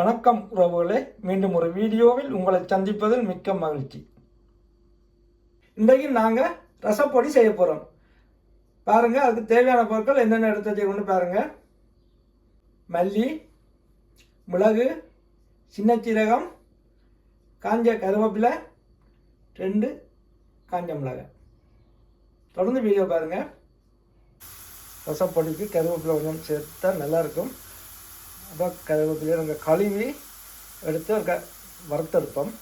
வணக்கம் உறவுகளே. மீண்டும் ஒரு வீடியோவில் உங்களை சந்திப்பதில் மிக்க மகிழ்ச்சி. இன்றைக்கு நாங்கள் ரசப்பொடி செய்ய போகிறோம் பாருங்கள் அதுக்கு தேவையான பொருட்கள் என்னென்ன எடுத்து வச்சுக்கணும்னு பாருங்கள் மல்லி மிளகு சின்ன சீரகம் காஞ்ச கருவேப்பிலை ரெண்டு காஞ்ச மிளகு தொடர்ந்து வீடியோ பாருங்கள் ரசப்பொடிக்கு கருவேப்பிலை கொஞ்சம் சேர்த்தா நல்லாயிருக்கும் அப்போ கருவேப்பிலையை நாங்கள் கழுவி எடுத்து க வறுத்தெடுப்போம்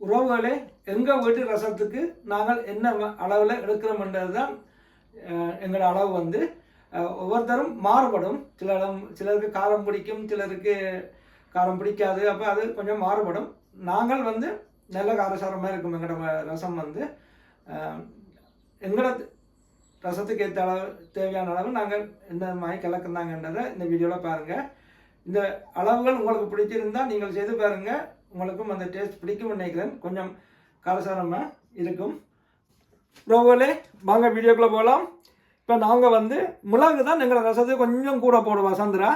உறவுகளே எங்கள் வீட்டு ரசத்துக்கு நாங்கள் என்ன அளவில் எடுக்கிறோம்ன்றது தான் எங்களோட அளவு வந்து ஒவ்வொருத்தரும் மாறுபடும் சில இடம் சிலருக்கு காரம் பிடிக்கும் சிலருக்கு காரம் பிடிக்காது அப்போ அது கொஞ்சம் மாறுபடும் நாங்கள் வந்து நல்ல காரசாரமாக இருக்கும் எங்களோட ரசம் வந்து எங்களோட ரசத்துக்கு ஏற்ற அளவு தேவையான அளவு நாங்கள் எந்த மாதிரி கலக்குந்தாங்கன்றதை இந்த வீடியோவில் பாருங்கள் இந்த அளவுகள் உங்களுக்கு பிடிச்சிருந்தால் நீங்கள் செய்து பாருங்கள் உங்களுக்கும் அந்த டேஸ்ட் பிடிக்கும் நினைக்கிறேன். கொஞ்சம் கலசாரமாக இருக்கும். ப்ரோவோலே வாங்க வீடியோக்குள்ளே போகலாம். இப்போ நாங்கள் வந்து மிளகு தான் எங்களை ரசத்துக்கு கொஞ்சம் கூட போடுவோம் சந்திரா.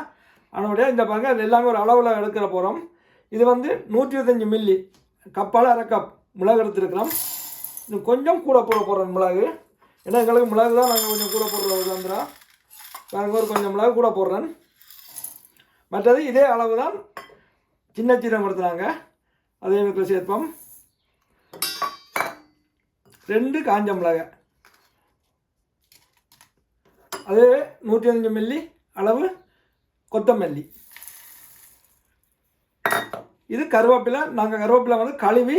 அதனுடைய இந்த பாருங்க எல்லாமே ஒரு அளவில் எடுக்கிற போகிறோம் இது வந்து நூற்றி இருபத்தஞ்சி மில்லி கப்பால் அரை கப் மிளகு எடுத்துருக்கிறோம். இன்னும் கொஞ்சம் கூட போட போகிறோம் மிளகு. ஏன்னா எங்களுக்கு மிளகு தான் நாங்கள் கொஞ்சம் கூட போடுறோம் சந்திரா நாங்கள் ஒரு கொஞ்சம் மிளகு கூட போடுறேன். மற்றது இதே அளவு தான் சின்ன சீரகம் கொடுத்துறாங்க அதே வீட்டில் சேர்ப்போம். ரெண்டு காஞ்ச மிளகாய் அதே நூற்றி அஞ்சு மில்லி அளவு கொத்தமல்லி. இது கருவேப்பிலை நாங்கள் கருவேப்பிலை வந்து கழுவி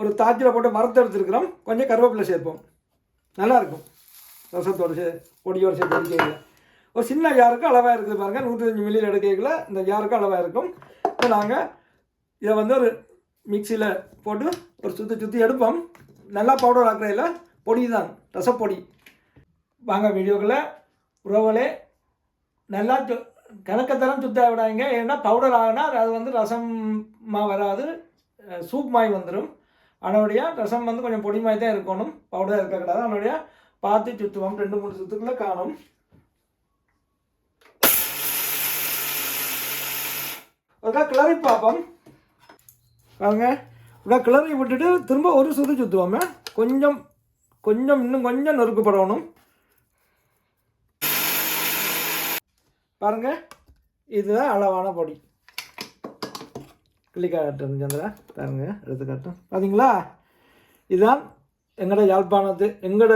ஒரு தாச்சில் போட்டு மரத்தை எடுத்துருக்குறோம். கொஞ்சம் கருவேப்பிலை சேர்ப்போம். நல்லாயிருக்கும். ரசத்தோடு சே பொடியோடு சேர்த்து அடிக்கையில். ஒரு சின்ன ஜாருக்கு அளவாக இருக்குது பாருங்கள் நூற்றஞ்சு மில்லியில் எடுக்கையில் இந்த ஜாருக்கு அளவாக இருக்கும். இப்போ நாங்கள் இதை வந்து ஒரு மிக்சியில் போட்டு ஒரு சுற்றி சுற்றி எடுப்போம். நல்லா பவுடர் ஆக்குறையில் பொடி தான் ரசப்பொடி. வாங்க வீடியோக்குள்ளே. உறவுகளே நல்லா சு கணக்கத்தரம் சுத்த விடாதீங்க. ஏன்னா பவுடர் ஆகினா அது வந்து ரசமாக வராது. சூப் மாய் வந்துடும் அதனுடைய ரசம் வந்து கொஞ்சம் பொடி மாதிரி தான் இருக்கணும். பவுடராக இருக்கக்கூடாது. அதனுடைய பார்த்து சுற்றுவோம் ரெண்டு மூணு சுத்துக்குள்ளே காணும். ஒருக்கா கிளறி பார்ப்போம். பாருங்க. ஒருக்கா கிளறி விட்டுட்டு திரும்ப ஒரு சுத்து சுற்றுவோமே கொஞ்சம் கொஞ்சம் இன்னும் கொஞ்சம் நொறுக்கப்படணும் பாருங்க. இதுதான் அளவான பொடி. கிளிக்காட்டும் சந்திரா. பாருங்க எடுத்து காட்டும் பார்த்தீங்களா இதுதான் எங்களோட யாழ்ப்பாணத்து எங்களோட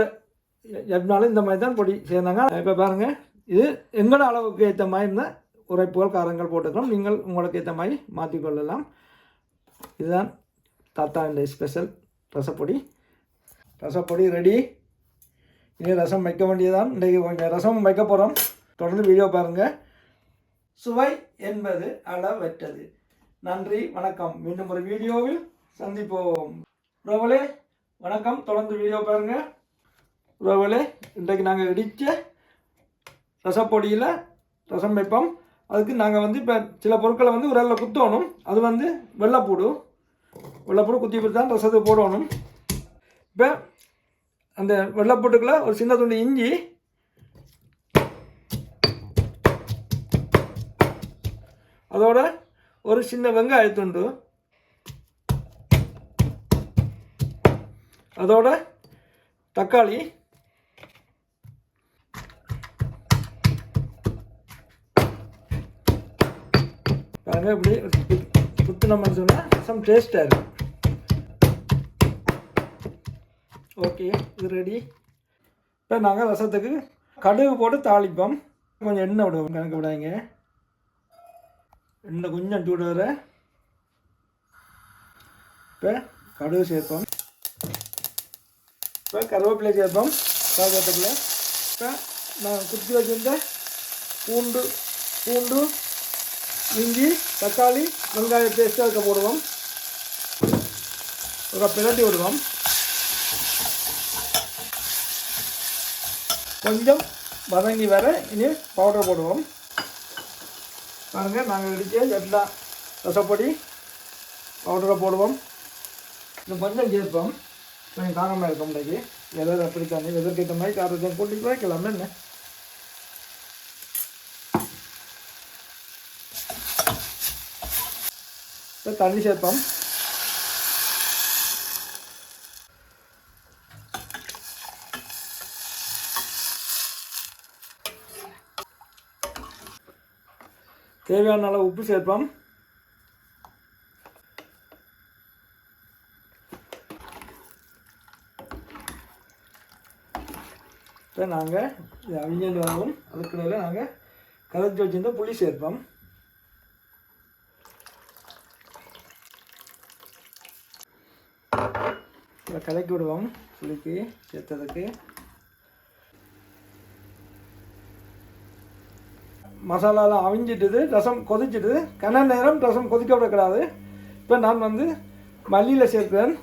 எப்படினாலும் இந்த மாதிரி தான் பொடி சேர்ந்தாங்க. இப்போ பாருங்கள் இது எங்களோட அளவுக்கு ஏற்ற மாதிரி இருந்தால் உரைப்புகள் காரங்கள் போட்டுக்கலாம் நீங்கள் உங்களுக்கு ஏற்ற மாதிரி மாற்றிக்கொள்ளலாம். இதுதான் தாத்தா இந்த ஸ்பெஷல் ரசப்பொடி. ரசப்பொடி ரெடி. இனி ரசம் வைக்க வேண்டியதான் இன்றைக்கு கொஞ்சம் ரசம் வைக்க போகிறோம் தொடர்ந்து வீடியோ பாருங்கள் சுவை என்பது அளவற்றது. நன்றி வணக்கம். மீண்டும் ஒரு வீடியோவில் சந்திப்போம். உறவுகளே வணக்கம். தொடர்ந்து வீடியோ பாருங்கள் உறவுகளே இன்றைக்கு நாங்கள் இடித்த ரசப்பொடியில் ரசம் வைப்போம். அதுக்கு நாங்கள் வந்து இப்போ சில பொருட்களை வந்து உரலில் குத்தணும். அது வந்து வெள்ளைப்பூடு. வெள்ளைப்பூடு குத்தி குத்தி தான் ரசத்தை போடணும். இப்போ அந்த வெள்ளைப்பூட்டுக்குள்ள ஒரு சின்ன துண்டு இஞ்சி. அதோட ஒரு சின்ன வெங்காயத்துண்டு அதோட தக்காளி. பாருங்க இப்படி குத்துனோம்னு சொன்னால் சம் டேஸ்ட்டாக இருக்கும். ஓகே இது ரெடி இப்போ நாங்கள் ரசத்துக்கு கடுகு போட்டு தாளிப்போம். கொஞ்சம் எண்ணெய் விடுவோம் கணக்கு விடாங்க எண்ணெய் கொஞ்சம் சூடு வர இப்போ கடுகு சேர்ப்போம். இப்போ கருவேப்பிலை சேர்ப்போம். கருவேப்பிலை இப்போ நான் குத்தி வச்சிருந்த பூண்டு பூண்டு இஞ்சி தக்காளி வெங்காய பேஸ்ட்டு அதுக்கு போடுவோம். ஒரு பிரட்டி விடுவோம். கொஞ்சம் வதங்கி வர இனி பவுடர் போடுவோம். பாருங்கள் நாங்கள் இடித்து எல்லாம் ரசப்பொடி பவுடரை போடுவோம். இது கொஞ்சம் கேட்போம். கொஞ்சம் காரமாக இருக்கும் இன்றைக்கு எதாவது அப்படி தண்ணி எதற்கேற்ற மாதிரி காரத்தை கூட்டி குறைக்கலாம் என்ன? தண்ணி சேர்ப்போம். தேவையான அளவு உப்பு சேர்ப்போம். இப்போ நாங்கள் இது அவிஞ்சல் வரவும் அதுக்கிடையில் நாங்கள் கரைச்சி வச்சுருந்த புளி சேர்ப்போம். கலக்கி விடுவோம் புளிக்கு சேர்த்ததுக்கு. மசாலாலாம் அவிஞ்சிட்டுது ரசம் கொதிச்சிட்டுது. கன நேரம் ரசம் கொதிக்க விடக்கூடாது. இப்போ நான் வந்து மல்லியில் சேர்க்கிறேன்.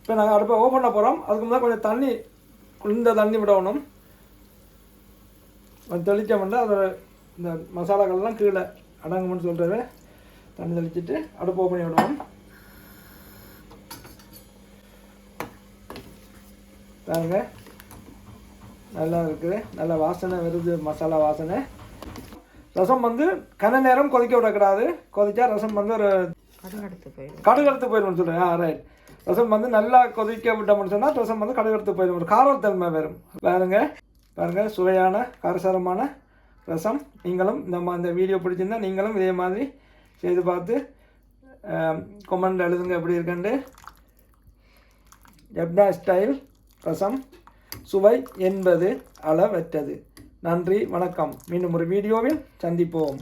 இப்போ நாங்கள் அடுப்பை ஓப்பன் பண்ண போகிறோம் அதுக்கு முன்னாடி கொஞ்சம் தண்ணி குளிர்ந்த தண்ணி விடணும். கொஞ்சம் தெளிச்சோம்னா அதோட இந்த மசாலாக்கள்லாம் கீழே அடங்கும்னு சொல்கிறது தண்ணி தெளிச்சிட்டு அடுப்பு ஓப்பன் பண்ணி விடுவோம். பாருங்கள் நல்லா இருக்குது நல்ல வாசனை வருது மசாலா வாசனை. ரசம் வந்து கன நேரம் கொதிக்க விடக்கூடாது. கொதிச்சா ரசம் வந்து ஒரு கடுகடுத்து போயிடும் கடுகடுத்து போயிடும் சொல்கிறேன் ரைட் ரசம் வந்து நல்லா கொதிக்க விட்டோம்னு சொன்னால் ரசம் வந்து கடுகடுத்து போயிடும் ஒரு காரத்தன்மை வரும். பாருங்க. பாருங்க சுவையான காரசாரமான ரசம். நீங்களும் நம்ம இந்த வீடியோ பிடிச்சிருந்தா நீங்களும் இதே மாதிரி செய்து பார்த்து கொமெண்ட் எழுதுங்க எப்படி இருக்குன்ட்டு. ஜப்னா ஸ்டைல் ரசம். சுவை என்பது அளவற்றது. நன்றி வணக்கம். மீண்டும் ஒரு வீடியோவில் சந்திப்போம்.